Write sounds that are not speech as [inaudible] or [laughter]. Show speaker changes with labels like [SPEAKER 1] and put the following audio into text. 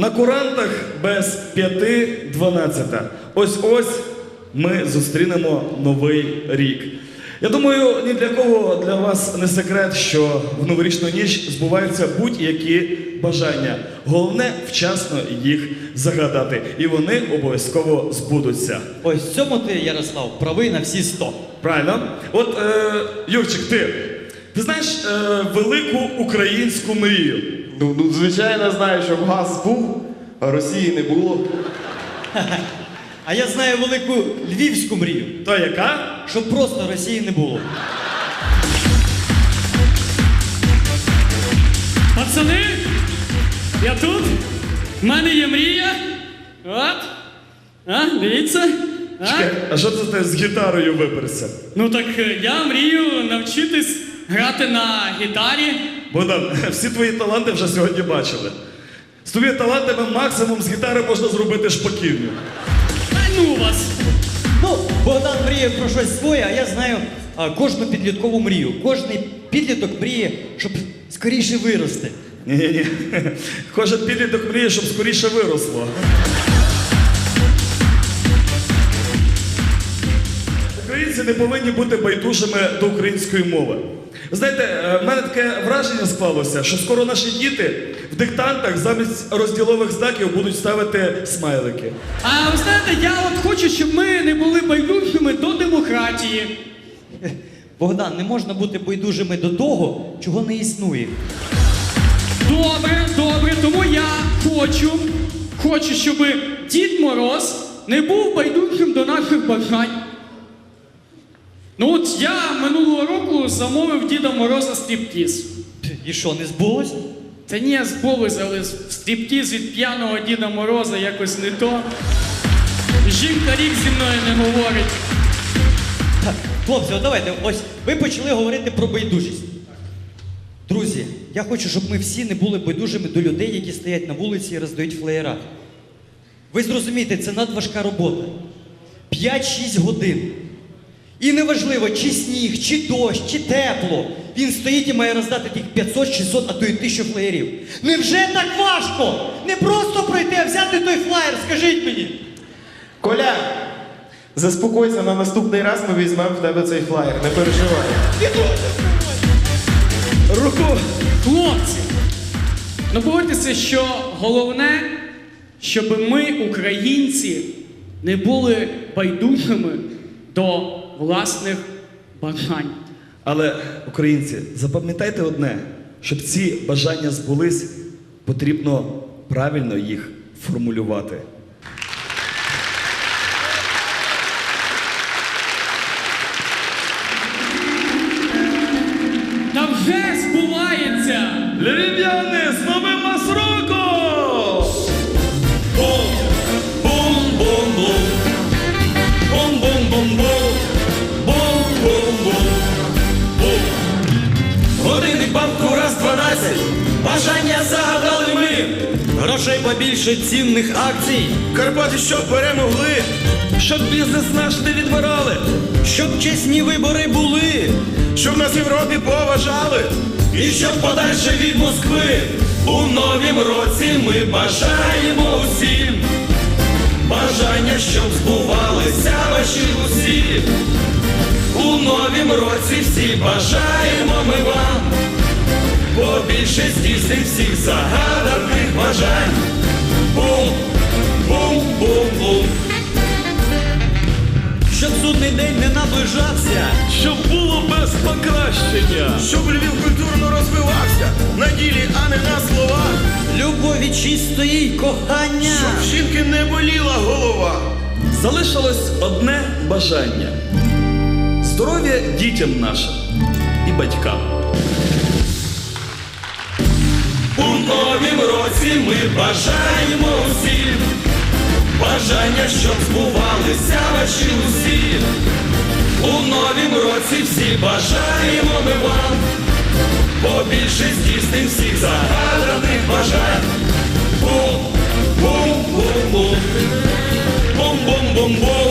[SPEAKER 1] На курантах без п'яти дванадцята. Ось ось ми зустрінемо новий рік. Я думаю, ні для кого для вас не секрет, що в новорічну ніч збуваються будь-які бажання. Головне вчасно їх загадати, і вони обов'язково збудуться.
[SPEAKER 2] Ось в цьому ти, Ярослав, правий на всі сто.
[SPEAKER 1] Правильно? От е, Юрчик, ти, ти знаєш е, велику українську мрію?
[SPEAKER 3] Ну, ну, звичайно, знаю, щоб газ був, а Росії не було. [laughs]
[SPEAKER 2] А я знаю велику львівську мрію,
[SPEAKER 1] То яка?
[SPEAKER 2] щоб просто Росії не було.
[SPEAKER 4] Пацани, я тут. В мене є мрія. От. А, дивіться. А?
[SPEAKER 1] Чекай, а що це ти з гітарою виперся?
[SPEAKER 4] Ну так е, я мрію навчитись грати на гітарі.
[SPEAKER 1] Богдан, [laughs] всі твої таланти вже сьогодні бачили. З твоїми талантами максимум з гітари можна зробити шпаківню.
[SPEAKER 4] Та ну вас.
[SPEAKER 2] Ну, Богдан мріє про щось своє, а я знаю а, кожну підліткову мрію. Кожний підліток мріє, щоб скоріше вирости.
[SPEAKER 1] Ні-ні-ні. [laughs] Кожен підліток мріє, щоб скоріше виросло. Українці не повинні бути байдужими до української мови. Знаєте, е, в мене таке враження склалося, що скоро наші діти в диктантах замість розділових знаків будуть ставити смайлики.
[SPEAKER 4] А ви знаєте, я от хочу, щоб ми не були байдужими до демократії.
[SPEAKER 2] Богдан, не можна бути байдужими до того, чого не існує.
[SPEAKER 4] Добре, добре, тому я хочу, хочу, щоб Дід Мороз не був байдужим до наших бажань. Ну от я минулого року замовив Діда Мороза стріптіз.
[SPEAKER 2] І що, не збулось?
[SPEAKER 4] Та ні, збулись, але стріптіз від п'яного Діда Мороза якось не то. Жінка рік зі мною не говорить.
[SPEAKER 2] Так, хлопці, от давайте, ось ви почали говорити про байдужість. Друзі, я хочу, щоб ми всі не були байдужими до людей, які стоять на вулиці і роздають флеєра. Ви зрозумієте, це надважка робота. 5-6 годин. І неважливо, чи сніг, чи дощ, чи тепло. Він стоїть і має роздати тих 500, 600, а то й 1000 флеєрів. Невже так важко? Не просто пройти, а взяти той флаєр, скажіть мені.
[SPEAKER 3] Коля, заспокойся, на наступний раз ми візьмемо в тебе цей флаєр, не переживай.
[SPEAKER 1] Руку!
[SPEAKER 4] Хлопці, ну погодьтеся, що головне, щоб ми, українці, не були байдужими до власних бажань.
[SPEAKER 1] Але, українці, запам'ятайте одне, щоб ці бажання збулись, потрібно правильно їх формулювати.
[SPEAKER 2] Грошей побільше цінних акцій.
[SPEAKER 5] Карпати, щоб перемогли.
[SPEAKER 1] Щоб бізнес наш не відбирали!
[SPEAKER 2] Щоб чесні вибори були.
[SPEAKER 5] Щоб нас в Європі поважали. І щоб подальше від Москви. У новім році ми бажаємо усім. Бажання, щоб збувалися ваші усі. У новім році всі бажаємо ми вам. Побільше здійснить всіх загаданих бажань. Бум, бум, бум, бум.
[SPEAKER 2] Щоб судний день не наближався.
[SPEAKER 1] Щоб було без покращення!
[SPEAKER 5] Щоб Львів культурно розвивався на ділі, а не на словах.
[SPEAKER 2] Любові чистої й кохання.
[SPEAKER 5] Щоб жінки не боліла голова.
[SPEAKER 1] Залишилось одне бажання: здоров'я дітям нашим і батькам
[SPEAKER 5] новім році ми бажаємо усім, бажання, щоб збувалися ваші усі. У новім році всі бажаємо ми вам, побільше здійсним всіх загаданих бажань. Бум, бум, бум, бум, бум, бум, бум, бум.